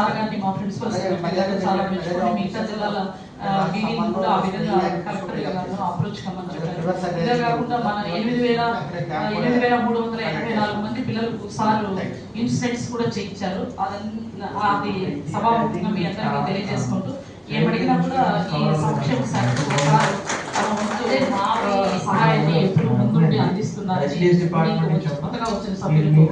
Sir గారిని మా principal చాలా మెచ్చుకొని మిగతా జిల్లాల మీటింగ్ కూడా ఆ విధంగా కలెక్టర్ గారు అప్రోచ్ కమ్మని చెప్పారు. ఇదే కాకుండా మన ఎనిమిది వేల ఎనిమిది వేల మూడు వందల ఎనభై నాలుగు మంది పిల్లలకు సార్ ఇన్సిడెంట్స్ కూడా చేయించారు అది సభాముఖంగా మీ అందరికీ తెలియజేసుకుంటూ ఏమడిగినా కూడా ఈ సంక్షేమ శాఖ డిపార్ట్మెంట్ నుంచి కొత్తగా వచ్చిన మీ- సభ్యులకు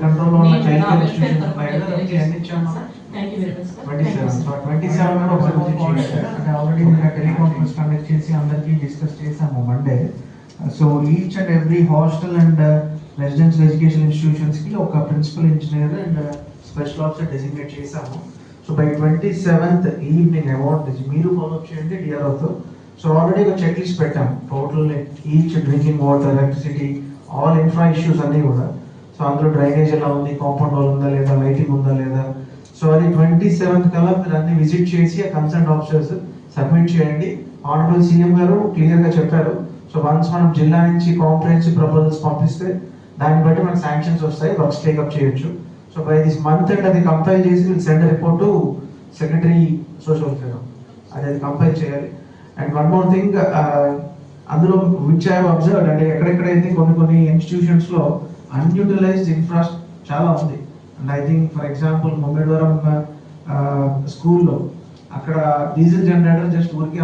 నేను ఆల్రెడీ నేను టెలికాన్ఫరెన్స్ కండక్ట్ చేసి అందరికీ డిస్కస్ చేసాము Monday so each and every hostel and residential education ఇన్స్టిట్యూషన్స్కి ఒక principal engineer and special officer designate చేసాము so by twenty seventh evening award మీరు ఫాలో చేయండి డిఆర్ఓతో సో ఆల్రెడీ ఒక చెక్ లిస్ట్ పెట్టాం total each drinking water electricity all infra issues అన్నీ కూడా. So అందులో డ్రైనేజ్ ఎలా ఉంది కాంపౌండ్ వాల్ ఉందా లేదా లైటింగ్ ఉందా లేదా? సో అది ట్వంటీ సెవెంత్ కల్లా మీరు అన్ని విజిట్ చేసి ఆ కన్సర్న్ ఆఫీసర్స్ సబ్మిట్ చేయండి. ఆనరబుల్ సీఎం గారు క్లియర్గా చెప్పారు. సో వన్స్ మనం జిల్లా నుంచి కాంప్రహెన్సివ్ ప్రపోజల్స్ పంపిస్తే దాన్ని బట్టి మనకు శాంక్షన్స్ వస్తాయి. వర్క్స్ టేకప్ చేయొచ్చు. So by this month and అది కంపైల్ చేసి will send report secretary social welfare అది అది కంపైల్ చేయాలి. అండ్ వన్ మోర్ థింగ్ అందులో విచ్ ఐ అబ్జర్వ్ అంటే ఎక్కడెక్కడైతే కొన్ని కొన్ని ఇన్స్టిట్యూషన్స్లో అన్యూటిలైజ్డ్ ఇన్ఫ్రా చాలా ఉంది. And I think for example Mummidivaram స్కూల్లో అక్కడ డీజిల్ జనరేటర్ జస్ట్ ఊరికి